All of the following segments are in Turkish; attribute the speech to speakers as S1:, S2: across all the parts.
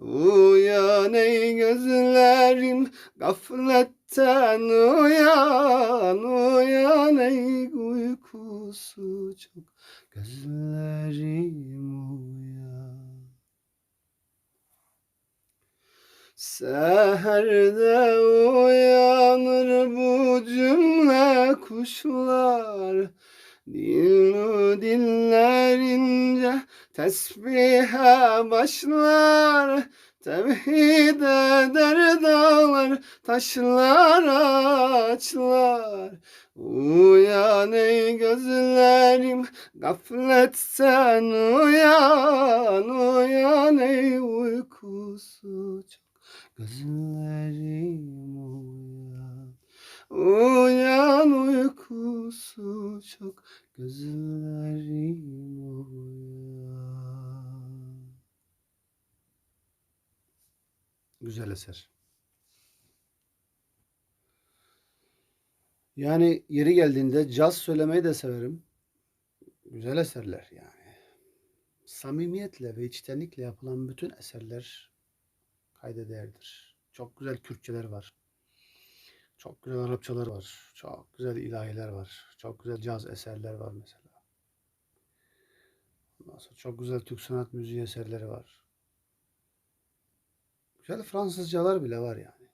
S1: Uyan ey gözlerim gafletten uyan Uyan ey uykusu çok. Gözlerim uyan. Seherde uyanır bu cümle kuşlar. Dil dillerince tesbihe başlar Tevhid eder dağlar, taşlar, ağaçlar. Uyan ey gözlerim, gafletten uyan Uyan ey uykusu çok. Gözlerim uyan Uyan uykusu çok. Gözlerim Güzel eser. Yani yeri geldiğinde caz söylemeyi de severim. Güzel eserler yani. Samimiyetle ve içtenlikle yapılan bütün eserler kayda değerdir. Çok güzel Kürtçeler var. Çok güzel Arapçalar var. Çok güzel ilahiler var. Çok güzel caz eserler var mesela. Ondan sonra çok güzel Türk sanat müziği eserleri var. Güzel Fransızcalar bile var yani.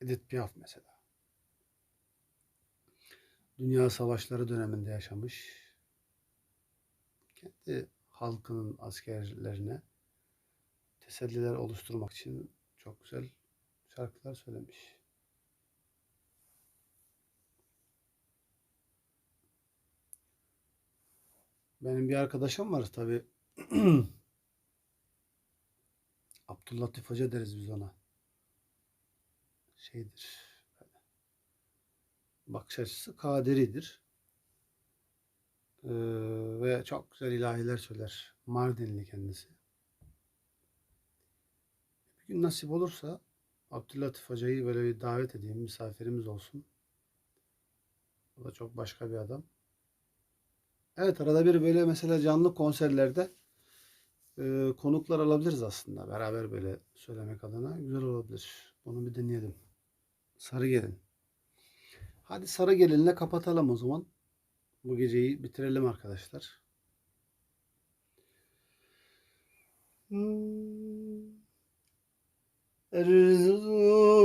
S1: Edith Piaf mesela. Dünya savaşları döneminde yaşamış. Kendi halkının askerlerine teselliler oluşturmak için çok güzel şarkılar söylemiş. Benim bir arkadaşım var tabi. Abdüllatif Hoca deriz biz ona. Şeydir. Bakış açısı kaderidir. Ee, ve çok güzel ilahiler söyler. Mardinli kendisi. Bir gün nasip olursa Abdüllatif Hoca'yı böyle bir davet edeyim. Misafirimiz olsun. O da çok başka bir adam. Evet arada bir böyle mesela canlı konserlerde e, konuklar alabiliriz aslında. Beraber böyle söylemek adına güzel olabilir. Onu bir deneyelim. Sarı gelin. Hadi sarı gelinle kapatalım o zaman. Bu geceyi bitirelim arkadaşlar. Hmm. Erzurum'un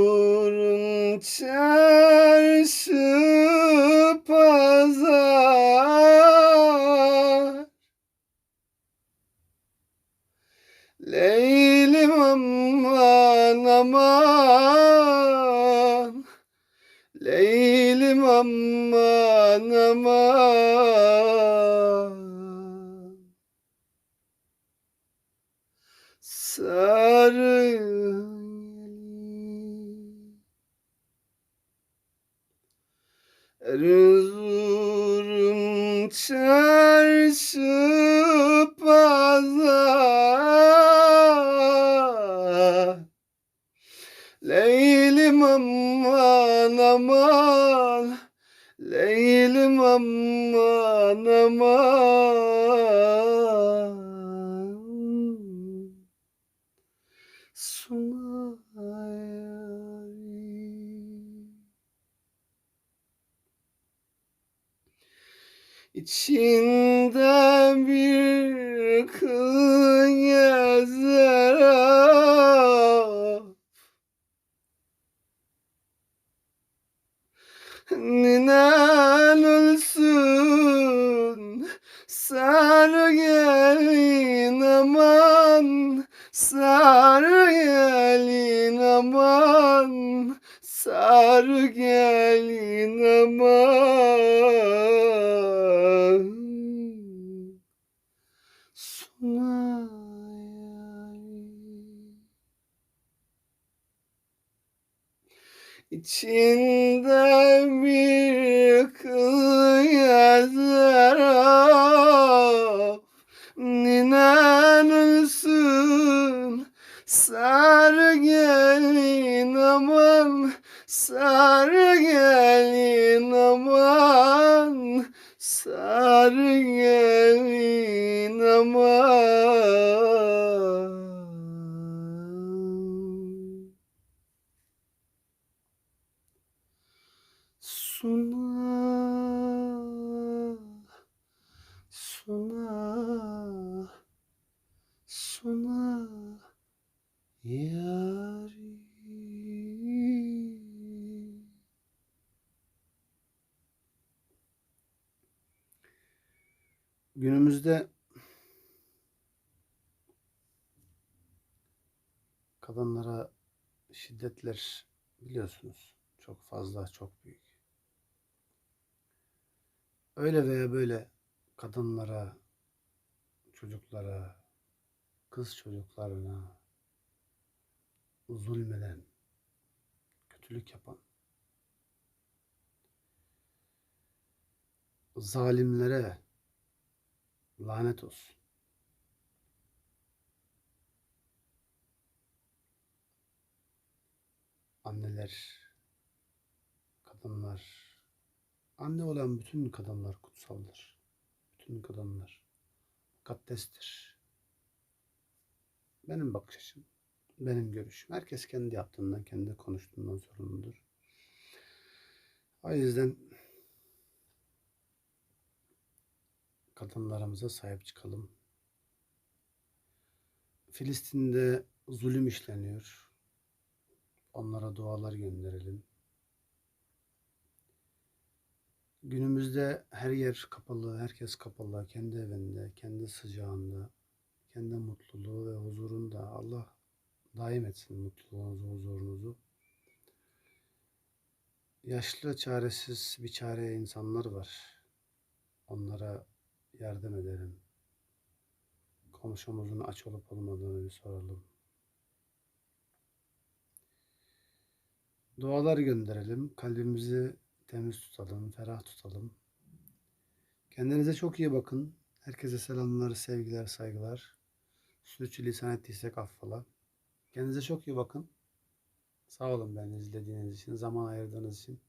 S1: Leylim aman aman. Leylim aman aman. Sarı Erzurum çarşı İçinde bir kız gezer. Ninen ölsün Sarı gelin aman Sarı gelin aman Sarı gelin aman İçinde bir kız yazar. Ninen ölsün Sarı gelin aman Sarı gelin aman Sarı gelin aman Suna Suna Suna Yari Günümüzde kadınlara şiddetler biliyorsunuz çok fazla, çok büyük. Öyle veya böyle kadınlara, çocuklara, kız çocuklarına zulmeden, kötülük yapan, zalimlere lanet olsun. Anneler, kadınlar, anne olan bütün kadınlar kutsaldır. Bütün kadınlar mukaddestir. Benim bakış açım, benim görüşüm. Herkes kendi yaptığından, kendi konuştuğundan sorumludur. O yüzden kadınlarımıza sahip çıkalım. Filistin'de zulüm işleniyor. Onlara dualar gönderelim. Günümüzde her yer kapalı, herkes kapalı, kendi evinde, kendi sıcağında, kendi mutluluğu ve huzurunda. Allah daim etsin mutluluğunuzu, huzurunuzu. Yaşlı, çaresiz, bir çare insanlar var. Onlara yardım edelim. Komşumuzun aç olup olmadığını bir soralım. Dualar gönderelim. Kalbimizi temiz tutalım, ferah tutalım. Kendinize çok iyi bakın. Herkese selamlar, sevgiler, saygılar. Sürçülisan ettiysek affola. Kendinize çok iyi bakın. Sağ olun beni izlediğiniz için, zaman ayırdığınız için.